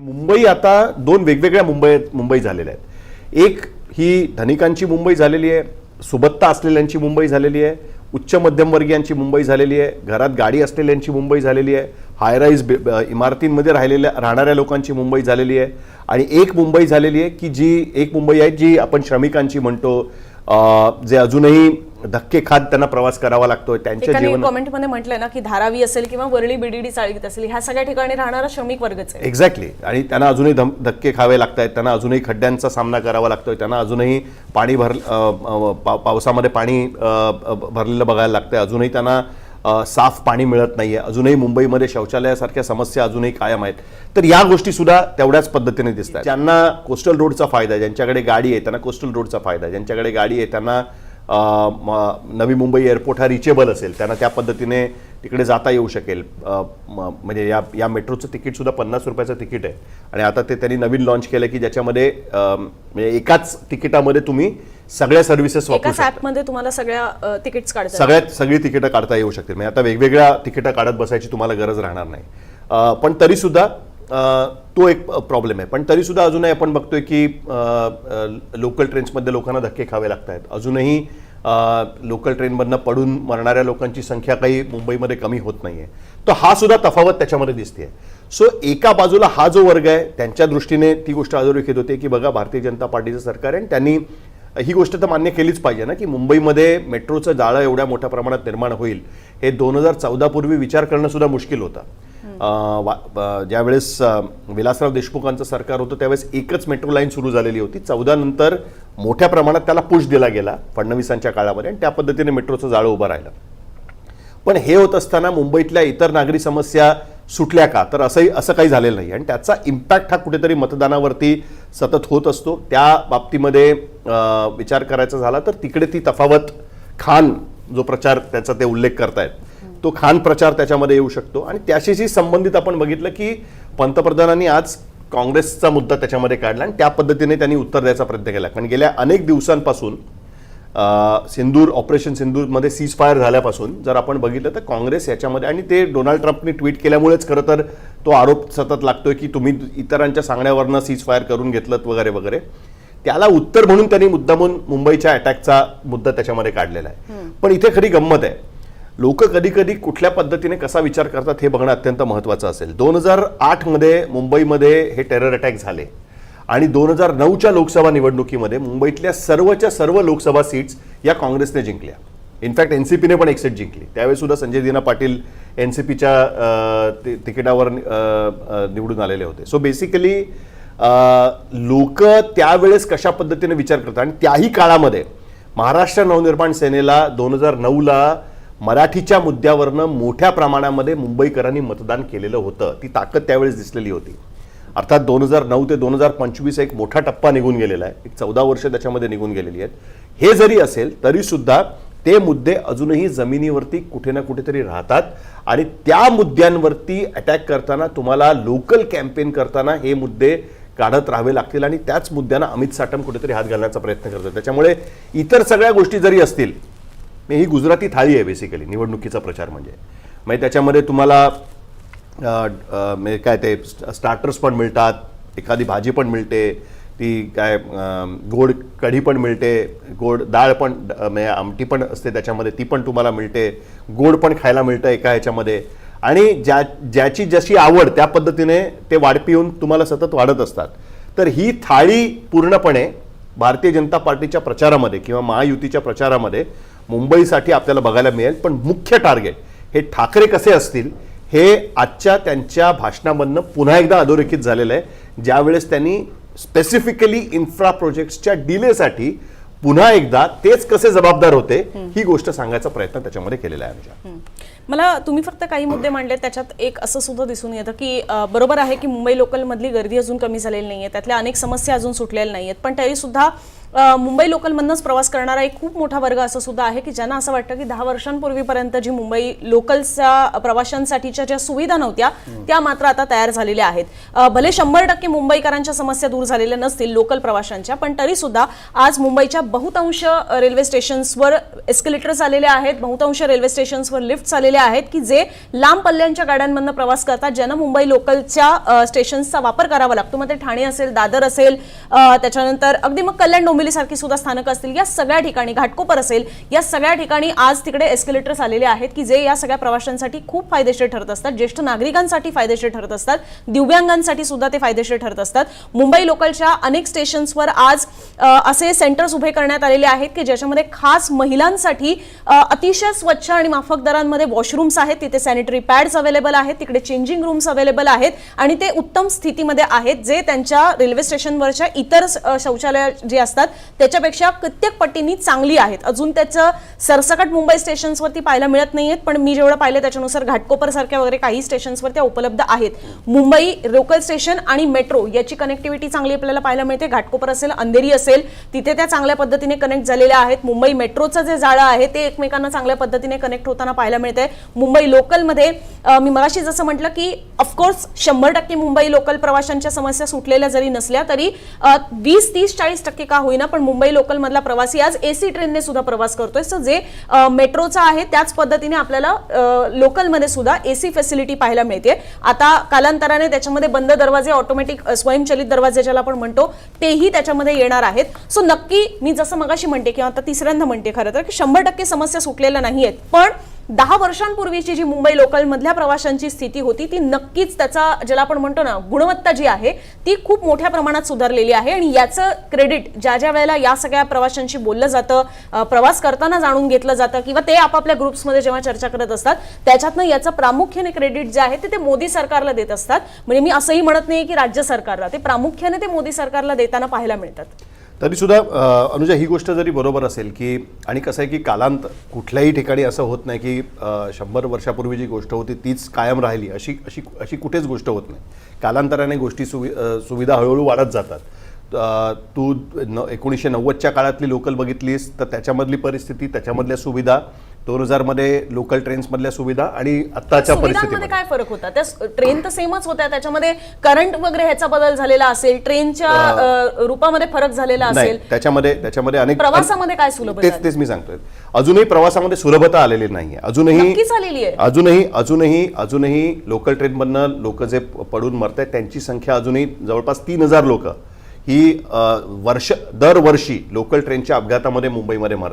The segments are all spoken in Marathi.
मुंबई आता दोन वेगवेगळ्या मुंबई मुंबई झालेल्या आहेत. एक ही धनिकांची मुंबई झालेली आहे सुबत्ता असलेल्यांची मुंबई झालेली आहे उच्च मध्यमवर्गीयांची मुंबई झालेली आहे घरात गाडी असलेल्यांची मुंबई झालेली आहे हायराईज इमारतींमध्ये राहिलेल्या राहणाऱ्या लोकांची मुंबई झालेली आहे. आणि एक मुंबई झालेली आहे की जी एक मुंबई आहे जी आपण श्रमिकांची म्हणतो जे अजूनही धक्के खात त्यांना प्रवास करावा लागतोय त्यांच्या जीवन कॉमेंटमध्ये म्हटलंय ना की धारावी असेल किंवा वरळी बीडीडी चाळीत असेल ह्या सगळ्या ठिकाणी राहणारा श्रमिक वर्गच आहे. एक्झॅक्टली आणि त्यांना अजूनही धक्के खावे लागत आहेत त्यांना अजूनही खड्ड्यांचा सामना करावा लागतोय त्यांना अजूनही पाणी भर पावसामध्ये पाणी भरलेलं बघायला लागतंय. अजूनही त्यांना साफ पाणी मिळत नाहीये. अजूनही मुंबईमध्ये शौचालयासारख्या समस्या अजूनही कायम आहेत. तर या गोष्टी सुद्धा तेवढ्याच पद्धतीने दिसत आहेत ज्यांना कोस्टल रोडचा फायदा आहे. ज्यांच्याकडे गाडी आहे त्यांना कोस्टल रोडचा फायदा आहे. ज्यांच्याकडे गाडी आहे त्यांना नवी मुंबई एअरपोर्ट हा रिचेबल असेल. त्यांना त्या पद्धतीने तिकडे जाता येऊ शकेल. म्हणजे या या मेट्रोचं तिकीट सुद्धा पन्नास रुपयाचं तिकीट आहे. आणि आता ते त्यांनी नवीन लॉन्च केलं की ज्याच्यामध्ये म्हणजे एकाच तिकिटामध्ये तुम्ही सगळ्या सर्व्हिसेस वापरू शकता. ऍपमध्ये तुम्हाला सगळ्या तिकीट्स काढता सगळ्यात सगळी तिकीटं काढता येऊ शकतील. म्हणजे आता वेगवेगळ्या तिकीटं काढत बसायची तुम्हाला गरज राहणार नाही. पण तरी सुद्धा अ, तो एक प्रॉब्लेम आहे. पण तरीसुद्धा अजूनही आपण बघतोय की लोकल ट्रेन्समध्ये लोकांना धक्के खावे लागत आहेत अजूनही लोकल ट्रेनमधनं पडून मरणाऱ्या लोकांची संख्या काही मुंबईमध्ये कमी होत नाही आहे तर हा सुद्धा तफावत त्याच्यामध्ये दिसते सो एका बाजूला हा जो वर्ग आहे त्यांच्या दृष्टीने ती गोष्ट अधोरेखित होते की बघा भारतीय जनता पार्टीचं सरकार आहे आणि त्यांनी ही गोष्ट तर मान्य केलीच पाहिजे ना की मुंबईमध्ये मेट्रोचं जाळं एवढ्या मोठ्या प्रमाणात निर्माण होईल. हे दोन हजार चौदा पूर्वी विचार करणं सुद्धा मुश्किल होतं. ज्यावेळेस विलासराव देशमुखांचं सरकार होतं त्यावेळेस एकच मेट्रो लाईन सुरू झालेली होती. चौदा नंतर मोठ्या प्रमाणात त्याला पुश दिला गेला फडणवीसांच्या काळामध्ये आणि त्या पद्धतीने मेट्रोचं जाळं उभं राहिलं. पण हे होत असताना मुंबईतल्या इतर नागरी समस्या सुटल्या का? तर असंही असं काही झालेलं नाही. आणि त्याचा इम्पॅक्ट हा कुठेतरी मतदानावरती सतत होत असतो. त्या बाबतीमध्ये विचार करायचा झाला तर तिकडे ती तफावत खान जो प्रचार त्याचा ते उल्लेख करतायत. तो खान प्रचार त्याच्यामध्ये येऊ शकतो. आणि त्याशीही संबंधित आपण बघितलं की पंतप्रधानांनी आज काँग्रेसचा मुद्दा त्याच्यामध्ये काढला आणि त्या पद्धतीने त्यांनी उत्तर द्यायचा प्रयत्न केला. कारण गेल्या अनेक दिवसांपासून सिंदूर ऑपरेशन सिंदूरमध्ये सीज फायर झाल्यापासून जर आपण बघितलं तर काँग्रेस याच्यामध्ये आणि ते डोनाल्ड ट्रम्पनी ट्विट केल्यामुळेच खरं तर तो आरोप सतत लागतोय की तुम्ही इतरांच्या सांगण्यावरनं सीज फायर करून घेतलं वगैरे वगैरे. त्याला उत्तर म्हणून त्यांनी मुद्दामून मुंबईच्या अटॅकचा मुद्दा त्याच्यामध्ये काढलेला आहे. पण इथे खरी गंमत आहे. लोक कधी कधी कुठल्या पद्धतीने कसा विचार करतात हे बघणं अत्यंत महत्त्वाचं असेल. दोन हजार आठमध्ये मुंबईमध्ये हे टेरर अटॅक झाले. आणि दोन हजार नऊच्या लोकसभा निवडणुकीमध्ये मुंबईतल्या सर्वच्या सर्व लोकसभा सीट्स या काँग्रेसने जिंकल्या. इनफॅक्ट एन सी पीने पण एक सीट जिंकली. त्यावेळेस सुद्धा संजय दिना पाटील एन सी पीच्या तिकिटावर निवडून आलेले होते. सो बेसिकली लोक त्यावेळेस कशा पद्धतीने विचार करतात? आणि त्याही काळामध्ये महाराष्ट्र नवनिर्माण सेनेला दोन हजार नऊला मराठीच्या मुद्द्यावरनं मोठ्या प्रमाणामध्ये मुंबईकरांनी मतदान केलेलं होतं. ती ताकद त्यावेळेस दिसलेली होती. अर्थात दोन हजार नऊ ते दोन हजार पंचवीस एक मोठा टप्पा निघून गेलेला आहे. एक चौदा वर्ष त्याच्यामध्ये निघून गेलेली आहेत. हे जरी असेल तरीसुद्धा ते मुद्दे अजूनही जमिनीवरती कुठे ना कुठेतरी राहतात आणि त्या मुद्द्यांवरती अटॅक करताना तुम्हाला लोकल कॅम्पेन करताना हे मुद्दे काढत राहावे लागतील आणि त्याच मुद्द्यांना अमित साटम कुठेतरी हात घालण्याचा प्रयत्न करतात. त्याच्यामुळे इतर सगळ्या गोष्टी जरी असतील ही गुजराती थाळी आहे बेसिकली निवडणुकीचा प्रचार म्हणजे. म्हणजे त्याच्यामध्ये तुम्हाला म्हणजे काय ते स्टार्टर्स पण मिळतात एखादी भाजी पण मिळते ती काय गोड कढी पण मिळते गोड डाळ पण म्हणजे आमटी पण असते त्याच्यामध्ये ती पण तुम्हाला मिळते गोड पण खायला मिळतं एका ह्याच्यामध्ये. आणि ज्या ज्याची जशी आवड त्या पद्धतीने ते वाढपी येऊन तुम्हाला सतत वाढत असतात. तर ही थाळी पूर्णपणे भारतीय जनता पार्टीच्या प्रचारामध्ये किंवा महायुतीच्या प्रचारामध्ये मुंबईसाठी आपल्याला बघायला मिळेल. पण मुख्य टार्गेट हे ठाकरे कसे असतील हे आजच्या त्यांच्या भाषणामधनं पुन्हा एकदा अधोरेखित झालेलं आहे. ज्यावेळेस त्यांनी स्पेसिफिकली इन्फ्रा प्रोजेक्ट्सच्या डिलेसाठी पुन्हा एकदा तेच कसे जबाबदार होते ही गोष्ट सांगायचा प्रयत्न त्याच्यामध्ये केलेला आहे आमच्या. मला तुम्ही फक्त काही मुद्दे मांडले त्याच्यात एक असं सुद्धा दिसून येतं की बरोबर आहे की मुंबई लोकलमधली गर्दी अजून कमी झालेली नाहीये त्यातल्या अनेक समस्या अजून सुटलेल्या नाहीयेत पण तरीसुद्धा मुंबई लोकलमधनंच प्रवास करणारा एक खूप मोठा वर्ग असं सुद्धा आहे की ज्यांना असं वाटतं की दहा वर्षांपूर्वीपर्यंत जी मुंबई लोकलच्या प्रवाशांसाठीच्या ज्या सुविधा नव्हत्या त्या मात्र आता तयार झालेल्या आहेत. भले शंभर टक्के मुंबईकरांच्या समस्या दूर झालेल्या नसतील लोकल प्रवाशांच्या पण तरी सुद्धा आज मुंबईच्या बहुतांश रेल्वे स्टेशन्सवर एस्केलेटर्स आलेले आहेत बहुतांश रेल्वे स्टेशन्सवर लिफ्ट आलेले आहेत की जे लांब पल्ल्यांच्या गाड्यांमधनं प्रवास करतात ज्यांना मुंबई लोकलच्या स्टेशन्सचा वापर करावा लागतो. मग ते ठाणे असेल दादर असेल त्याच्यानंतर अगदी मग कल्याण डोंबिवली सारखी सुद्धा स्थानक असतील या सगळ्या ठिकाणी घाटकोपर असेल या सगळ्या ठिकाणी आज तिकडे एस्केलेटर्स आलेले आहेत की जे या सगळ्या प्रवाशांसाठी खूप फायदेशीर ठरत असतात ज्येष्ठ नागरिकांसाठी फायदेशीर ठरत असतात दिव्यांगांसाठी सुद्धा ते फायदेशीर ठरत असतात. मुंबई लोकलच्या अनेक स्टेशन्सवर आज असे सेंटर्स उभे करण्यात आलेले आहेत की ज्याच्यामध्ये खास महिलांसाठी अतिशय स्वच्छ आणि माफक दरांमध्ये वॉशरूम्स आहेत तिथे सॅनिटरी पॅड्स अवेलेबल आहेत तिकडे चेंजिंग रूम्स अवेलेबल आहेत आणि ते उत्तम स्थितीमध्ये आहेत जे त्यांच्या रेल्वे स्टेशनवरच्या इतर शौचालय जे असतात त्याच्यापेक्षा कित्येक पटींनी चांगली आहेत. अजून त्याचं सरसकट मुंबई स्टेशन्सवरती पाहायला मिळत नाहीयेत पण मी जेवढं पाहिलं त्याच्यानुसार घाटकोपर सारख्या वगैरे काही स्टेशन्सवर त्या उपलब्ध आहेत. मुंबई लोकल स्टेशन आणि मेट्रो याची कनेक्टिव्हिटी चांगली आपल्याला पाहायला मिळते. घाटकोपर असेल अंधेरी असेल तिथे त्या चांगल्या पद्धतीने कनेक्ट झालेल्या आहेत. मुंबई मेट्रोचं जे जाळं आहे ते एकमेकांना चांगल्या पद्धतीने कनेक्ट होताना पाहायला मिळते. मुंबई लोकलमध्ये मी मगाशी जसं म्हटलं की ऑफकोर्स शंभर टक्के मुंबई लोकल प्रवाशांच्या समस्या सुटलेल्या जरी नसल्या तरी वीस तीस चाळीस टक्के का होईना पण मुंबई लोकलमधला प्रवासी आज एसी ट्रेनने सुद्धा प्रवास करतोय. सो जे मेट्रोचा आहे त्याच पद्धतीने आपल्याला लोकलमध्ये सुद्धा एसी फॅसिलिटी पाहायला मिळते. आता कालांतराने त्याच्यामध्ये बंद दरवाजे ऑटोमॅटिक स्वयंचलित दरवाजे ज्याला आपण म्हणतो तेही त्याच्यामध्ये येणार आहेत. सो नक्की मी जसं मगाशी म्हणते किंवा आता तिसऱ्यांदा म्हणते खरं तर की शंभर टक्के समस्या सुटलेल्या नाही आहेत पण दहा वर्षांपूर्वीची जी मुंबई लोकलमधल्या प्रवाशांची स्थिती होती ती नक्कीच त्याचा ज्याला आपण म्हणतो ना गुणवत्ता जी आहे ती खूप मोठ्या प्रमाणात सुधारलेली आहे. आणि याचं क्रेडिट ज्या ज्या वेळेला या सगळ्या प्रवाशांशी बोललं जातं प्रवास करताना जाणून घेतलं जातं किंवा ते आपापल्या ग्रुप्समध्ये जेव्हा चर्चा करत असतात त्याच्यातनं याचं प्रामुख्याने क्रेडिट जे आहे ते ते मोदी सरकारला देत असतात. म्हणजे मी असंही म्हणत नाही की राज्य सरकारला ते प्रामुख्याने ते मोदी सरकारला देताना पाहायला मिळतात. तरीसुद्धा अनुजा ही गोष्ट जरी बरोबर असेल की आणि कसं आहे की कालांत कुठल्याही ठिकाणी असं होत नाही की शंभर वर्षापूर्वी जी गोष्ट होती तीच कायम राहिली अशी अशी अशी कुठेच गोष्ट होत नाही. कालांतराने गोष्टी सुवि सुविधा हळूहळू वाढत जातात. तू न एकोणीसशे नव्वदच्या काळातली लोकल बघितलीस तर त्याच्यामधली परिस्थिती त्याच्यामधल्या सुविधा दोन हजारमध्ये लोकल ट्रेन्समधल्या सुविधा आणि आत्ताच्या परिस्थितीमध्ये. काय फरक होता? त्या ट्रेन तर सेमच होत्या त्याच्यामध्ये करंट वगैरे ह्याचा बदल झालेला असेल ट्रेनच्या रूपामध्ये फरक झालेला नाही असेल. त्याच्यामध्ये त्याच्यामध्ये अनेक प्रवासामध्ये काय सुलभ तेच तेच मी सांगतोय. अजूनही प्रवासामध्ये सुलभता आलेली नाहीये. अजूनही अजूनही अजूनही अजूनही लोकल ट्रेनमधनं लोक जे पडून मरत आहेत त्यांची संख्या अजूनही जवळपास तीन हजार लोक. ही वर्ष दरवर्षी लोकल ट्रेनच्या अपघातामध्ये मुंबईमध्ये मर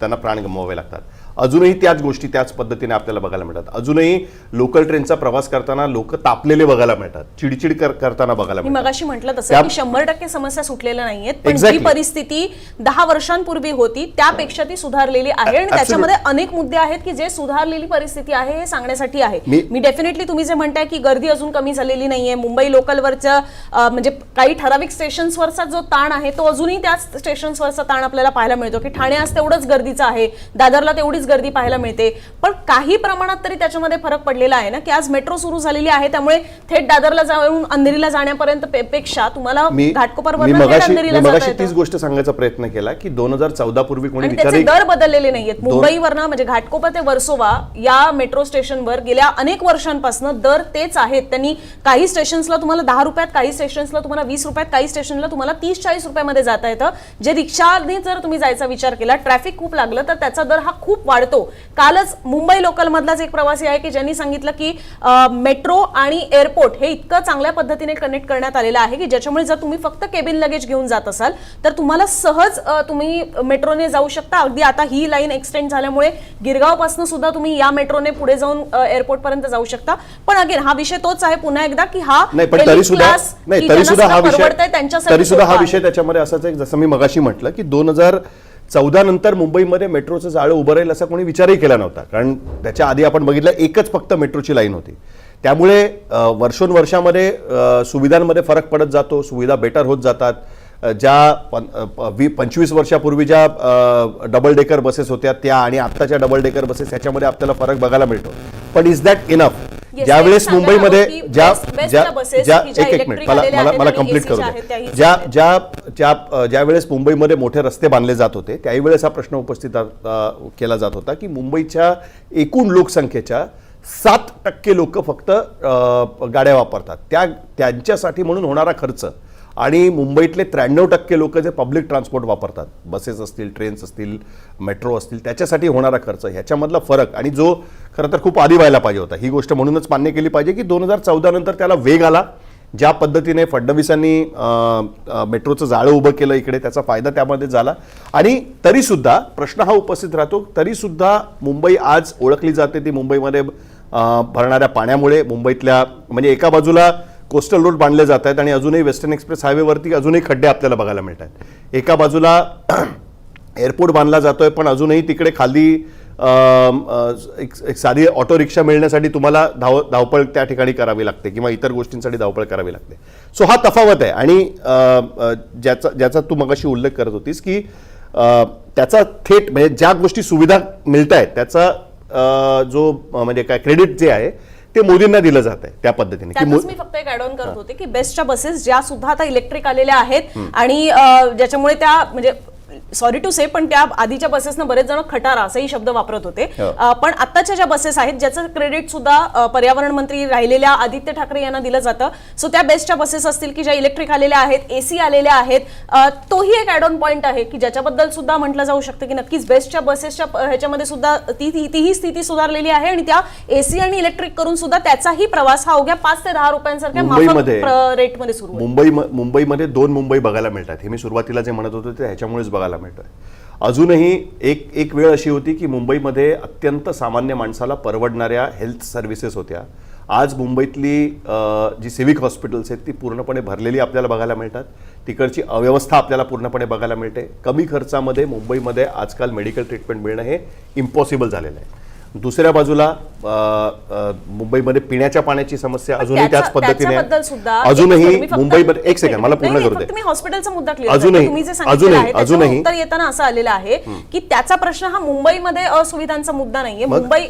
त्यांना प्राण गमवावे लागतात. अजूनही त्याच गोष्टी त्याच पद्धतीने आपल्याला बघायला मिळतात. अजूनही लोकल ट्रेनचा प्रवास करताना लोक तापलेले बघायला मिळतात. चिडचिड कर- करताना बघायला मी मगाशी म्हटलं तसं की शंभर टक्के समस्या सुटलेल्या नाहीयेत पण जी. परिस्थिती दहा वर्षांपूर्वी होती. त्यापेक्षा ती सुधारलेली आहे आणि. त्याच्यामध्ये अनेक मुद्दे आहेत की जे सुधारलेली परिस्थिती आहे हे सांगण्यासाठी आहे. मी- डेफिनेटली तुम्ही जे म्हणताय की गर्दी अजून कमी झालेली नाहीये मुंबई लोकलवरच्या म्हणजे काही ठराविक स्टेशन्सवरचा जो ताण आहे तो अजूनही त्याच स्टेशन्सवरचा ताण आपल्याला पाहायला मिळतो की ठाणे आज तेवढंच गर्दीचं आहे दादरला तेवढीच गर्दी पाहायला मिळते. पण काही प्रमाणात तरी त्याच्यामध्ये फरक पडलेला आहे ना की आज मेट्रो सुरू झालेली आहे त्यामुळे थेट दादरला जाऊन अंधेरीला जाण्यापर्यंत पेक्षा तुम्हाला घाटकोपरवर. तीच गोष्ट सांगायचा प्रयत्न केला की दोन हजार चौदा पूर्वी कोणी त्याचे दर बदललेले नाहीयेत. मुंबईवरनं म्हणजे घाटकोपर ते वर्सोवा या मेट्रो स्टेशनवर गेल्या अनेक वर्षांपासून दर तेच आहेत. त्यांनी काही स्टेशन्सला तुम्हाला दहा रुपयात काही स्टेशन्सला तुम्हाला वीस रुपयात काही स्टेशनला तुम्हाला तीस चाळीस रुपयामध्ये जाता येतं. जे रिक्षाने जर तुम्ही जायचा विचार केला ट्रॅफिक खूप लागलं तर त्याचा दर हा खूप वाढतो. कालच मुंबई लोकल मधलाच एक प्रवासी आहे की ज्यांनी सांगितलं की मेट्रो आणि एअरपोर्ट हे इतकं चांगल्या पद्धतीने कनेक्ट करण्यात आलेलं आहे की ज्याच्यामुळे जर तुम्ही फक्त केबिन लगेज घेऊन जात असाल तर तुम्हाला सहज तुम्ही मेट्रोने जाऊ शकता. अगदी आता ही लाईन एक्सटेंड झाल्यामुळे गिरगावपासून सुद्धा तुम्ही या मेट्रोने पुढे जाऊन एअरपोर्ट पर्यंत जाऊ शकता. पण अगेन हा विषय तोच आहे पुन्हा एकदा की हा तरी सुद्धा नाही तरी सुद्धा हा विषय तरी सुद्धा हा विषय त्याच्यामध्ये असाच आहे. जसं मी मगाशी म्हटलं की दोन हजार चौदा नंतर मुंबईमध्ये मेट्रोचं जाळं उभं राहील असा कोणी विचारही केला नव्हता. कारण त्याच्या आधी आपण बघितलं एकच फक्त मेट्रोची लाईन होती. त्यामुळे वर्षोनवर्षामध्ये सुविधांमध्ये फरक पडत जातो सुविधा बेटर होत जातात. ज्या वी पंचवीस वर्षापूर्वी ज्या डबल डेकर बसेस होत्या त्या आणि आत्ताच्या डबल डेकर बसेस ह्याच्यामध्ये आपल्याला फरक बघायला मिळतो. पण इज दॅट इनफ ज्यावेळेस मुंबईमध्ये ज्या ज्या एक एक मिनिट मला मला मला कंप्लीट करू च्या दे आहेत त्याही ज्या. ज्या ज्या अ, ज्या वेळेस मुंबईमध्ये मोठे रस्ते बांधले जात होते त्याही वेळेस हा प्रश्न उपस्थित केला जात होता की मुंबईच्या एकूण लोकसंख्येच्या सात टक्के लोक फक्त गाड्या वापरतात त्या त्यांच्यासाठी म्हणून होणारा खर्च आणि मुंबईतले त्र्याण्णव टक्के लोक जे पब्लिक ट्रान्सपोर्ट वापरतात. बसेस असतील ट्रेन्स असतील मेट्रो असतील त्याच्यासाठी होणारा खर्च ह्याच्यामधला फरक. आणि जो खरं तर खूप आधी व्हायला पाहिजे होता. ही गोष्ट म्हणूनच मान्य केली पाहिजे की दोन हजार चौदा नंतर त्याला वेग आला. ज्या पद्धतीने फडणवीसांनी मेट्रोचं जाळं उभं केलं इकडे त्याचा फायदा त्यामध्ये झाला. आणि तरीसुद्धा प्रश्न हा उपस्थित राहतो तरीसुद्धा मुंबई आज ओळखली जाते. ती मुंबईमध्ये भरणाऱ्या पाण्यामुळे मुंबईतल्या म्हणजे एका बाजूला कोस्टल रोड बांधले जात आहेत आणि अजूनही वेस्टर्न एक्सप्रेस हायवेवरती अजूनही खड्डे आपल्याला बघायला मिळत आहेत. एका बाजूला एअरपोर्ट बांधला जातोय पण अजूनही तिकडे खाली एक एक साधी ऑटो रिक्षा मिळण्यासाठी तुम्हाला धाव धावपळ त्या ठिकाणी करावी लागते किंवा इतर गोष्टींसाठी धावपळ करावी लागते. सो हा तफावत आहे आणि ज्याचा ज्याचा तू मगाशी उल्लेख करत होतीस की त्याचा थेट म्हणजे ज्या गोष्टी सुविधा मिळत आहेत त्याचा जो म्हणजे काय क्रेडिट जे आहे ते मोदींना दिलं जात आहे त्या पद्धतीने. मो- फक्त एक ऍड ऑन करत होते की बेस्टच्या बसेस ज्या सुद्धा आता इलेक्ट्रिक आलेल्या आहेत आणि ज्याच्यामुळे त्या म्हणजे सॉरी टू से पण त्या आधीच्या बसेसना बरेच जण खटारा असेही शब्द वापरत होते. हो. पण आत्ताच्या ज्या बसेस आहेत ज्याचं क्रेडिट सुद्धा पर्यावरण मंत्री राहिलेल्या आदित्य ठाकरे यांना दिलं जातं. सो त्या बेस्टच्या बसेस असतील की ज्या इलेक्ट्रिक आलेल्या आहेत एसी आलेल्या आहेत तोही एक ऍड ऑन पॉईंट आहे की ज्याच्याबद्दल सुद्धा म्हटलं जाऊ शकतं की नक्कीच बेस्टच्या बसेसच्या ह्याच्यामध्ये सुद्धा ती तीही स्थिती सुधारलेली आहे आणि त्या एसी आणि इलेक्ट्रिक करून सुद्धा त्याचाही प्रवास हा अवघ्या पाच ते दहा रुपयांसारख्या रेटमध्ये सुरू मुंबई मुंबईमध्ये दोन मुंबई बघायला मिळतात. हे मी सुरुवातीला जे म्हणत होतो ते ह्याच्यामुळेच बघायला मिळतंय. अजूनही एक एक वेळ अशी होती की मुंबईमध्ये अत्यंत सामान्य माणसाला परवडणाऱ्या हेल्थ सर्व्हिसेस होत्या. आज मुंबईतली जी सिव्हिक हॉस्पिटल्स आहेत ती पूर्णपणे भरलेली आपल्याला बघायला मिळतात. तिकडची अव्यवस्था आपल्याला पूर्णपणे बघायला मिळते. कमी खर्चामध्ये मुंबईमध्ये आजकाल मेडिकल ट्रीटमेंट मिळणं हे इम्पॉसिबल झालेलं आहे. दुसऱ्या बाजूला मुंबईमध्ये पिण्याच्या पाण्याची समस्या अजूनही त्याच पद्धतीने अजूनही मुंबईमध्ये एक सेकंड मला पूर्ण करू दे. हॉस्पिटलचा मुद्दा अजूनही- अजूनही- अजूनही- उत्तर येताना असं आलेलं आहे की त्याचा प्रश्न हा मुंबईमध्ये असुविधांचा मुद्दा नाहीये. मुंबई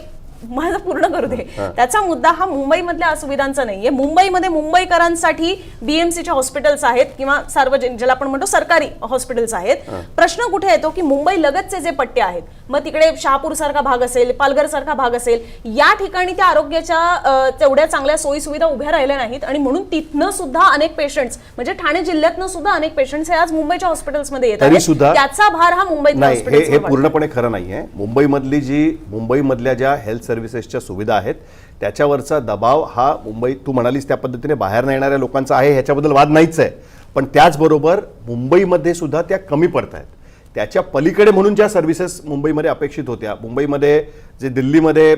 माझं पूर्ण करू दे. त्याचा मुद्दा हा मुंबईमधल्या असुविधांचा नाहीये मुंबईमध्ये मुंबईकरांसाठी बीएमसीच्या हॉस्पिटल्स आहेत किंवा सार्वजनिक ज्याला आपण म्हणतो सरकारी हॉस्पिटल्स आहेत. प्रश्न कुठे येतो की मुंबई लगतचे जे पट्टे आहेत मग तिकडे शहापूर सारखा भाग असेल पालघर सारखा भाग असेल या ठिकाणी त्या आरोग्याच्या तेवढ्या चांगल्या सोयी सुविधा उभ्या राहिल्या नाहीत आणि म्हणून तिथनं सुद्धा अनेक पेशंट्स म्हणजे ठाणे जिल्ह्यातनं सुद्धा अनेक पेशंट्स हे आज मुंबईच्या हॉस्पिटल्समध्ये येत तरी आहेत. सुद्धा- त्याचा भार हा मुंबईत नाही हे पूर्णपणे खरं नाही आहे मुंबईमधली जी मुंबईमधल्या ज्या हेल्थ सर्व्हिसेसच्या सुविधा आहेत. त्याच्यावरचा दबाव हा मुंबई तू म्हणालीस त्या पद्धतीने बाहेर न येणाऱ्या लोकांचा आहे ह्याच्याबद्दल वाद नाहीच आहे. पण त्याचबरोबर मुंबईमध्ये सुद्धा त्या कमी पडत आहेत. त्याच्या पलीकडे म्हणून ज्या सर्व्हिसेस मुंबईमध्ये अपेक्षित होत्या मुंबईमध्ये जे दिल्लीमध्ये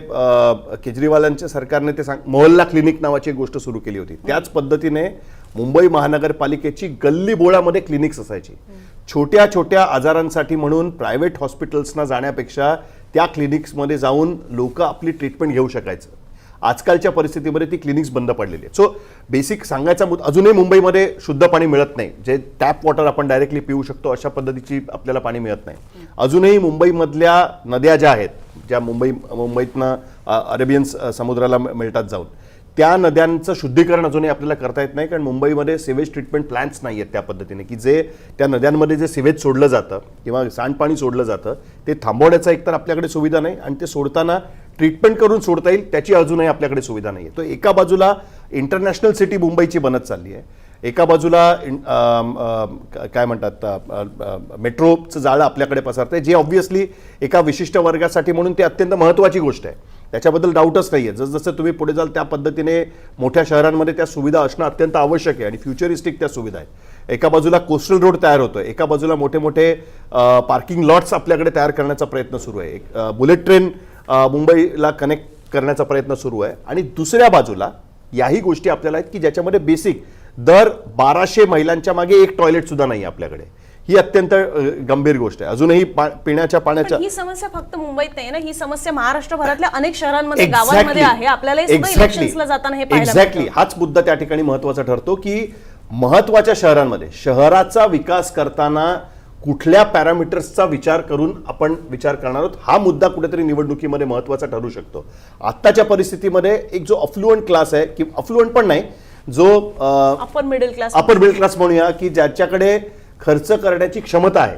केजरीवालांच्या सरकारने ते सांग मोहल्ला क्लिनिक नावाची एक गोष्ट सुरू केली होती. त्याच पद्धतीने मुंबई महानगरपालिकेची गल्ली बोळामध्ये क्लिनिक्स असायची. छोट्या छोट्या आजारांसाठी म्हणून प्रायव्हेट हॉस्पिटल्सना जाण्यापेक्षा त्या क्लिनिक्समध्ये जाऊन लोक आपली ट्रीटमेंट घेऊ शकायचं. आजकालच्या परिस्थितीमध्ये ती क्लिनिक्स बंद पडलेली आहेत. सो बेसिक सांगायचा मुद्दा अजूनही मुंबईमध्ये शुद्ध पाणी मिळत नाही. जे टॅप वॉटर आपण डायरेक्टली पिऊ शकतो अशा पद्धतीची आपल्याला पाणी मिळत नाही. अजूनही मुंबईमधल्या नद्या ज्या आहेत ज्या मुंबई मुंबईतनं अरेबियन समुद्राला मिळतात जाऊन त्या नद्यांचं शुद्धीकरण अजूनही आपल्याला करता येत नाही कारण मुंबईमध्ये सिवेज ट्रीटमेंट प्लॅन्ट्स नाही आहेत त्या पद्धतीने. की जे त्या नद्यांमध्ये जे सिवेज सोडलं जातं किंवा सांडपाणी सोडलं जातं ते थांबवण्याचा एकतर आपल्याकडे सुविधा नाही आणि ते सोडताना ट्रीटमेंट करून सोडता येईल त्याची अजूनही आपल्याकडे सुविधा नाही आहे तो एका बाजूला इंटरनॅशनल सिटी मुंबईची बनत चालली आहे. एका बाजूला काय म्हणतात मेट्रोचं जाळं आपल्याकडे पसरतंय जे ऑब्व्हियसली एका विशिष्ट वर्गासाठी म्हणून ते अत्यंत महत्त्वाची गोष्ट आहे. त्याच्याबद्दल डाऊटच नाही आहे जसजसं तुम्ही पुढे जाल त्या पद्धतीने मोठ्या शहरांमध्ये त्या सुविधा असणं अत्यंत आवश्यक आहे आणि फ्युचरिस्टिक त्या सुविधा आहेत. एका बाजूला कोस्टल रोड तयार होतोय एका बाजूला मोठे मोठे पार्किंग लॉट्स आपल्याकडे तयार करण्याचा प्रयत्न सुरू आहे. एक बुलेट ट्रेन मुंबईला कनेक्ट करण्याचा प्रयत्न सुरू आहे. आणि दुसऱ्या बाजूला याही गोष्टी आपल्याला आहेत की ज्याच्यामध्ये बेसिक दर बाराशे महिलांच्या मागे एक टॉयलेट सुद्धा नाही आहे आपल्याकडे. ही अत्यंत गंभीर गोष्ट आहे. अजूनही पिण्याच्या पाण्याच्या पण ही समस्या फक्त मुंबईत नाही ना ही समस्या महाराष्ट्रभरातल्या अनेक शहरांमध्ये. गावांमध्ये आहे. आपल्याला एक्झॅक्टली. हाच मुद्दा त्या ठिकाणी महत्त्वाचा ठरतो की महत्त्वाच्या शहरांमध्ये शहराचा विकास करताना कुठल्या पॅरामीटर्सचा विचार करून आपण विचार करणार आहोत हा मुद्दा कुठेतरी निवडणुकीमध्ये महत्त्वाचा ठरू शकतो. आत्ताच्या परिस्थितीमध्ये एक जो अफ्लुएंट क्लास आहे की अफ्लुएंट पण नाही जो अं, upper middle class upper middle class म्हणूया की ज्याच्याकडे खर्च करण्याची क्षमता आहे.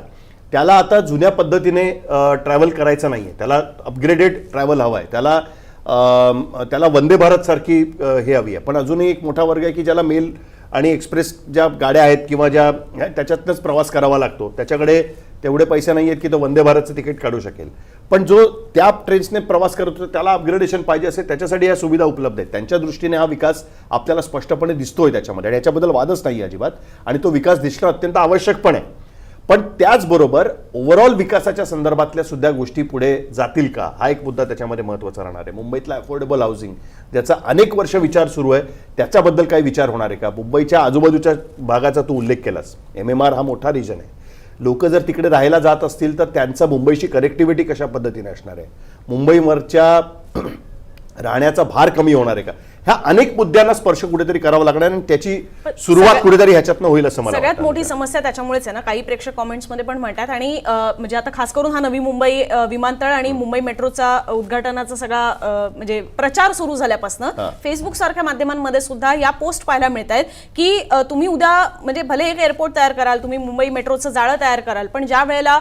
त्याला आता जुन्या पद्धतीने ट्रॅव्हल करायचं नाही आहे त्याला अपग्रेडेड ट्रॅव्हल हवा आहे. त्याला त्याला वंदे भारतसारखी हे हवी आहे. पण अजूनही एक मोठा वर्ग आहे की ज्याला मेल आणि एक्सप्रेस ज्या गाड्या आहेत किंवा ज्या त्याच्यातनंच प्रवास करावा लागतो. त्याच्याकडे तेवढे पैसे नाही आहेत की तो वंदे भारतचं तिकीट काढू शकेल. पण जो त्या ट्रेन्सने प्रवास करत होता त्याला अपग्रेडेशन पाहिजे असेल त्याच्यासाठी या सुविधा उपलब्ध आहेत. त्यांच्या दृष्टीने हा विकास आपल्याला स्पष्टपणे दिसतोय त्याच्यामध्ये. आणि याच्याबद्दल वादच नाही अजिबात. आणि तो विकास दिसणं अत्यंत आवश्यक पण आहे. पण त्याचबरोबर ओव्हरऑल विकासाच्या संदर्भातल्या सुद्धा गोष्टी पुढे जातील का? हा एक मुद्दा त्याच्यामध्ये महत्त्वाचा राहणार आहे. मुंबईतला अफोर्डेबल हाऊसिंग ज्याचा अनेक वर्ष विचार सुरू आहे त्याच्याबद्दल काही विचार होणार आहे का? मुंबईच्या आजूबाजूच्या भागाचा तू उल्लेख केलास. एम एम आर हा मोठा रिजन आहे. लोक जर तिकडे राहायला जात असतील तर त्यांचा मुंबईशी कनेक्टिव्हिटी कशा पद्धतीने असणार आहे? मुंबईवरच्या राहण्याचा भार कमी होणार आहे का? ह्या अनेक मुद्द्यांना स्पर्श कुठेतरी करावा लागणार आणि त्याची सुरुवात कुठेतरी ह्याच्यातनं होईल असं मला सगळ्यात. मोठी समस्या त्याच्यामुळेच आहे ना. काही प्रेक्षक कॉमेंट्समध्ये पण म्हणतात आणि म्हणजे आता खास करून हा नवी मुंबई विमानतळ आणि मुंबई मेट्रोचा उद्घाटनाचा सगळा म्हणजे प्रचार सुरू झाल्यापासून फेसबुक सारख्या माध्यमांमध्ये सुद्धा या पोस्ट पाहायला मिळत आहेत की तुम्ही उद्या म्हणजे भले एक एअरपोर्ट तयार कराल तुम्ही मुंबई मेट्रोचं जाळं तयार कराल पण ज्या वेळेला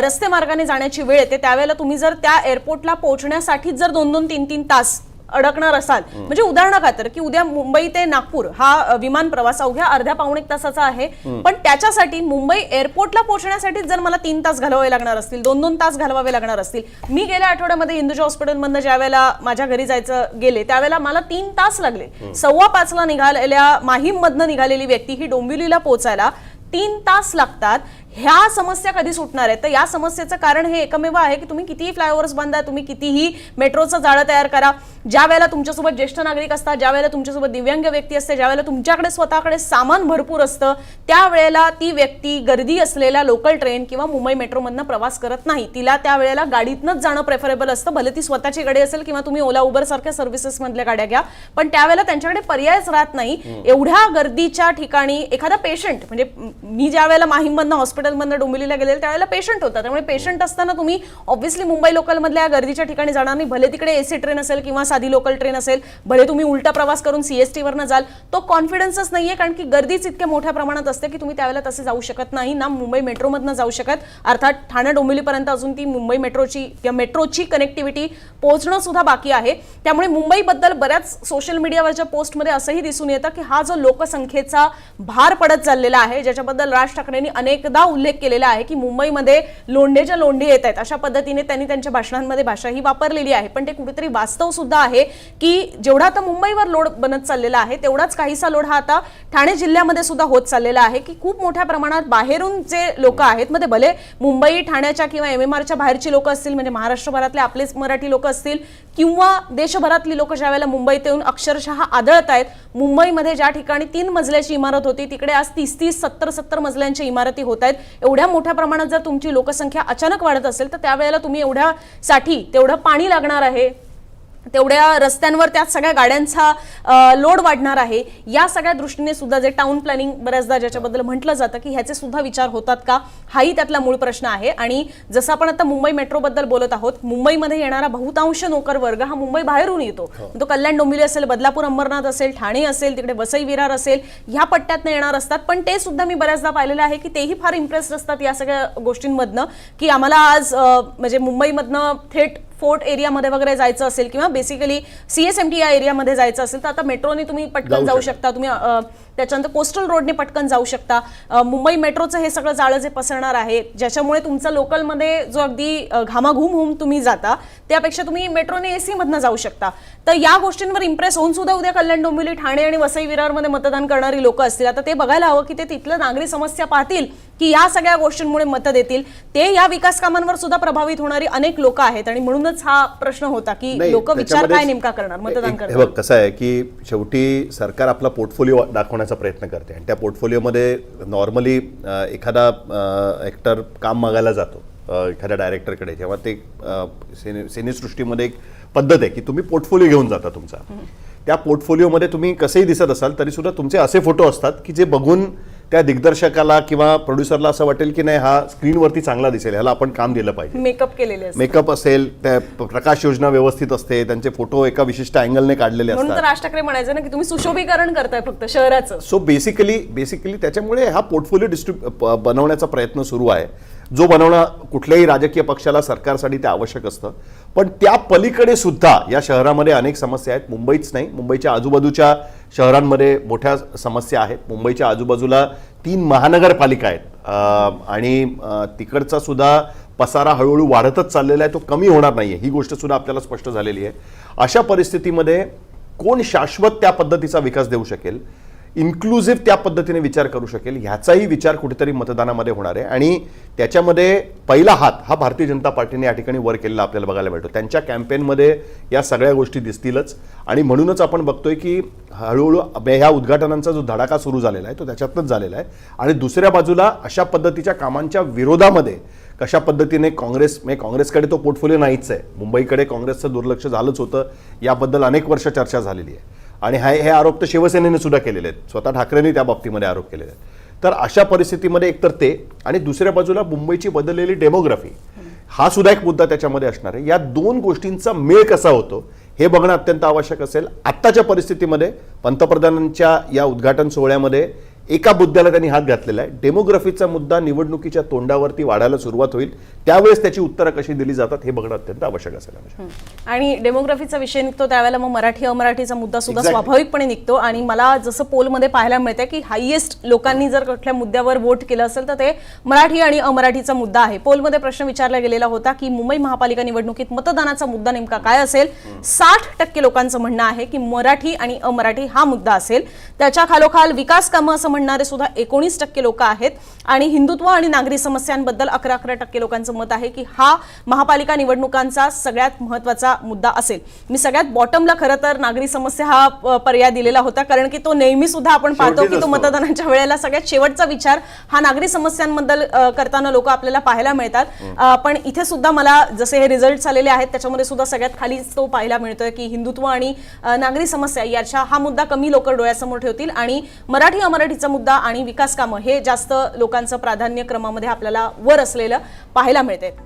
रस्ते मार्गाने जाण्याची वेळ येते त्यावेळेला तुम्ही जर त्या एअरपोर्टला पोहोचण्यासाठीच जर दोन दोन तीन तीन तास अडकणार असाल. म्हणजे उदाहरण खातर की उद्या मुंबई ते नागपूर हा विमान प्रवास अवघ्या अर्ध्या पाऊण एक तासाचा आहे. पण त्याच्यासाठी मुंबई एअरपोर्टला पोहोचण्यासाठी जर मला तीन तास घालवावे लागणार असतील दोन दोन तास घालवावे लागणार असतील मी गेल्या आठवड्यामध्ये इंदुजा हॉस्पिटलमधनं ज्या वेळेला माझ्या घरी जायचं गेले त्यावेळेला मला तीन तास लागले. सव्वा पाचला निघालेल्या माहीम मधनं निघालेली व्यक्ती ही डोंबिवलीला पोहोचायला तीन तास लागतात. ह्या समस्या कधी सुटणार आहेत. तर या समस्येचं कारण हे एकमेव आहे की तुम्ही कितीही फ्लायओव्हर्स बांधा तुम्ही कितीही मेट्रोचं जाळं तयार करा. ज्या वेळेला तुमच्यासोबत ज्येष्ठ नागरिक असतात ज्या वेळेला तुमच्यासोबत दिव्यांग व्यक्ती असते ज्या वेळेला तुमच्याकडे स्वतःकडे सामान भरपूर असतं त्यावेळेला ती व्यक्ती गर्दी असलेल्या लोकल ट्रेन किंवा मुंबई मेट्रोमधनं प्रवास करत नाही. तिला त्यावेळेला गाडीतनंच जाणं प्रेफरेबल असतं. भले ती स्वतःची गाडी असेल किंवा तुम्ही ओला उबर सारख्या सर्व्हिसेस मधल्या गाड्या घ्या पण त्यावेळेला त्यांच्याकडे पर्यायच राहत नाही. एवढ्या गर्दीच्या ठिकाणी एखादा पेशंट म्हणजे म- ज्या वेळेला माहीममधनं हॉस्पिटलमधनं डोंबिवलीला गेले त्यावेळेला पेशंट होता. त्यामुळे पेशंट असताना तुम्ही ऑब्व्हियसली मुंबई लोकलमधल्या गर्दीच्या ठिकाणी जाणार नाही भले तिकडे एसी ट्रेन असेल किंवा साधी लोकल ट्रेन असेल भले तुम्ही उलटा प्रवास करून सीएसटीवरनं जाल तो कॉन्फिडन्सच नाहीये कारण की गर्दीच इतक्या मोठ्या प्रमाणात असते की तुम्ही त्यावेळेला तसे जाऊ शकत नाही ना. मुंबई मेट्रोमधनं जाऊ शकत. अर्थात ठाणे डोंबिवलीपर्यंत अजून ती मुंबई मेट्रोची किंवा मेट्रोची कनेक्टिव्हिटी पोहोचणं सुद्धा बाकी आहे. त्यामुळे मुंबईबद्दल बऱ्याच सोशल मीडियावरच्या पोस्टमध्ये असंही दिसून येतं की हा जो लोकसंख्येचा भार पडत चाललेला आहे ज्याच्याबद्दल राज ठाकरेंनी अनेकदा उल्लेख केलेला आहे की मुंबईमध्ये लोंढेच्या लोंढे येत आहेत. अशा पद्धतीने त्यांनी त्यांच्या भाषणांमध्ये भाषा ही वापरलेली आहे. पण ते कुठेतरी वास्तव सुद्धा आहे की जेवढा आता मुंबईवर लोड बनत चाललेला आहे तेवढाच काहीसा लोड हा आता ठाणे जिल्ह्यामध्ये सुद्धा होत चाललेला आहे की खूप मोठ्या प्रमाणात बाहेरून जे लोक आहेत मध्ये भले मुंबई ठाण्याच्या किंवा एम एम आरच्या बाहेरची लोक असतील म्हणजे महाराष्ट्रभरातले आपलेच मराठी लोक असतील किंवा देशभरातली लोक ज्या वेळेला मुंबईत येऊन अक्षरशः आदळत आहेत मुंबईमध्ये ज्या ठिकाणी तीन मजल्याची इमारत होती तिकडे आज तीस तीस सत्तर सत्तर मजल्यांच्या इमारती होत आहेत. एवढ्या मोठ्या प्रमाणात जर तुमची लोकसंख्या अचानक वाढत असेल तर त्यावेळेला तुम्ही एवढ्यासाठी तेवढं पाणी लागणार आहे. तेवढ्या रस्त्यांवर त्या सगळ्या गाड्यांचा लोड वाढणार आहे. या सगळ्या दृष्टीने सुद्धा जे टाउन प्लॅनिंग बऱ्याचदा ज्याच्याबद्दल म्हटलं जातं की ह्याचे सुद्धा विचार होतात का? हाही त्यातला मूळ प्रश्न आहे. आणि जसं आपण आता मुंबई मेट्रोबद्दल बोलत आहोत मुंबईमध्ये येणारा बहुतांश नोकर वर्ग हा मुंबई बाहेरून येतो. तो कल्याण डोंबिवली असेल बदलापूर अंबरनाथ असेल ठाणे असेल तिकडे वसई विरार असेल ह्या पट्ट्यातनं येणार असतात. पण ते सुद्धा मी बऱ्याचदा पाहिलेलं आहे की तेही फार इम्प्रेस्ड असतात या सगळ्या गोष्टींमधनं की आम्हाला आज म्हणजे मुंबईमधनं थेट फोर्ट एरियामध्ये वगैरे जायचं असेल किंवा बेसिकली सीएसएमटी या एरियामध्ये जायचं असेल तर आता मेट्रोने तुम्ही पटकन जाऊ शकता. तुम्ही त्याच्यानंतर कोस्टल रोडने पटकन जाऊ शकता. मुंबई मेट्रोचं हे सगळं जाळं जे पसरणार आहे ज्याच्यामुळे तुमचं लोकलमध्ये जो अगदी घामाघूम होऊन तुम्ही जाता त्यापेक्षा तुम्ही मेट्रोने एसी मधनं जाऊ शकता. तर या गोष्टींवर इम्प्रेस होऊन सुद्धा उद्या कल्याण डोंबिवली ठाणे आणि वसई विरारमध्ये मतदान करणारी लोक असतील. आता ते बघायला हवं की ते तिथलं नागरी समस्या पाहतील की या सगळ्या गोष्टींमुळे मतं देतील. ते या विकास कामांवर सुद्धा प्रभावित होणारी अनेक लोक आहेत आणि म्हणूनच हा प्रश्न होता की लोक विचार काय नेमका करणार मतदान करणार? कसं आहे की शेवटी सरकार आपला पोर्टफोलिओ दाखवण्याचा प्रयत्न करते. आणि त्या पोर्टफोलिओमध्ये नॉर्मली एखादा ॲक्टर काम मागायला जातो एखाद्या डायरेक्टरकडे. जेव्हा ते सिने सिनेसृष्टीमध्ये एक पद्धत आहे की तुम्ही पोर्टफोलिओ घेऊन जाता तुमचा. त्या पोर्टफोलिओमध्ये तुम्ही कसेही दिसत असाल तरी सुद्धा तुमचे असे फोटो असतात की जे बघून त्या दिग्दर्शकाला किंवा प्रोड्युसरला असं वाटेल की नाही हा स्क्रीनवरती चांगला दिसेल ह्याला आपण काम दिलं पाहिजे. मेकअप केलेले असतात. मेकअप असेल त्या प्रकाश योजना व्यवस्थित असते त्यांचे फोटो एका विशिष्ट अँगलने काढलेले म्हणून तर असतात. राज ठाकरे म्हणायचे ना की तुम्ही सुशोभीकरण करताय फक्त शहराचं. सो बेसिकली बेसिकली त्याच्यामुळे हा पोर्टफोलिओ डिस्ट्रीब बनवण्याचा प्रयत्न सुरू आहे. जो बनवणं कुठल्याही राजकीय पक्षाला सरकारसाठी ते आवश्यक असतं. पण त्या पलीकडे सुद्धा या शहरामध्ये अनेक समस्या आहेत. मुंबईच नाही. मुंबईच्या आजूबाजूच्या शहरांमध्ये मोठ्या समस्या आहेत. मुंबईच्या आजूबाजूला तीन महानगरपालिका आहेत. आणि तिकडचा सुद्धा पसारा हळूहळू वाढतच चाललेला आहे. तो कमी होणार नाहीये. ही गोष्ट सुद्धा आपल्याला स्पष्ट झालेली आहे. अशा परिस्थितीमध्ये कोण शाश्वत त्या पद्धतीचा विकास देऊ शकेल? इन्क्लुझिव्ह त्या पद्धतीने विचार करू शकेल. ह्याचाही विचार कुठेतरी मतदानामध्ये होणार आहे. आणि त्याच्यामध्ये पहिला हात हा भारतीय जनता पार्टीने या ठिकाणी वर केलेला आपल्याला बघायला मिळतो. त्यांच्या कॅम्पेनमध्ये या सगळ्या गोष्टी दिसतीलच. आणि म्हणूनच आपण बघतोय की हळूहळू ह्या उद्घाटनांचा जो धडाका सुरू झालेला आहे तो त्याच्यातनंच झालेला आहे. आणि दुसऱ्या बाजूला अशा पद्धतीच्या कामांच्या विरोधामध्ये कशा पद्धतीने काँग्रेस म्हणजे काँग्रेसकडे तो पोर्टफोलिओ नाहीच आहे. मुंबईकडे काँग्रेसचं दुर्लक्ष झालंच होतं. याबद्दल अनेक वर्ष चर्चा झालेली आहे. आणि हे हे आरोप तर शिवसेनेने सुद्धा केलेले आहेत. स्वतः ठाकरेंनी त्या बाबतीमध्ये आरोप केलेले आहेत. तर अशा परिस्थितीमध्ये एकतर ते आणि दुसऱ्या बाजूला मुंबईची बदललेली डेमोग्राफी हा सुद्धा एक मुद्दा त्याच्यामध्ये असणार आहे. या दोन गोष्टींचा मेळ कसा होतो हे बघणं अत्यंत आवश्यक असेल. आत्ताच्या परिस्थितीमध्ये पंतप्रधानांच्या या उद्घाटन सोहळ्यामध्ये एका मुद्द्याला त्यांनी हात घातलेला आहे. डेमोग्राफीचा मुद्दा निवडणुकीच्या तोंडावरती वाढायला सुरुवात होईल. त्यावेळेस त्याची उत्तरं कशी दिली जातात हे बघणं अत्यंत आवश्यक असेल. आणि डेमोग्राफीचा विषय निघतो त्यावेळेला मग मराठी अमराठीचा मुद्दा सुद्धा. स्वाभाविकपणे निघतो. आणि मला जसं पोलमध्ये पाहायला मिळतंय की हायएस्ट लोकांनी जर कुठल्या मुद्द्यावर वोट केलं असेल तर ते मराठी आणि अमराठीचा मुद्दा आहे. पोलमध्ये प्रश्न विचारला गेलेला होता की मुंबई महापालिका निवडणुकीत मतदानाचा मुद्दा नेमका काय असेल? साठ टक्के लोकांचं म्हणणं आहे की मराठी आणि अमराठी हा मुद्दा असेल. त्याच्या खालोखाल विकास कामं असं म्हणणारे सुद्धा एकोणीस टक्के लोक आहेत. आणि हिंदुत्व आणि नागरी समस्यांबद्दल अकरा अकरा टक्के लोकांचं मत आहे की हा महापालिका निवडणुकांचा सगळ्यात महत्त्वाचा मुद्दा असेल. मी सगळ्यात बॉटमला खरं तर नागरी समस्या हा पर्याय दिलेला होता. कारण की तो नेहमी सुद्धा आपण पाहतो की तो. मतदानाच्या वेळेला सगळ्यात शेवटचा विचार हा नागरी समस्यांबद्दल करताना लोक आपल्याला पाहायला मिळतात. अ, पण इथे सुद्धा मला जसे हे रिझल्ट आलेले आहेत त्याच्यामध्ये सुद्धा सगळ्यात खाली तो पाहायला मिळतोय की हिंदुत्व आणि नागरी समस्या याच्या हा मुद्दा कमी लोक डोळ्यासमोर ठेवतील. आणि मराठी अमराठीचा मुद्दा आणि विकास कामं हे जास्त लोकांचं प्राधान्य क्रमामध्ये आपल्याला वर असलेलं पाहायला मिळते.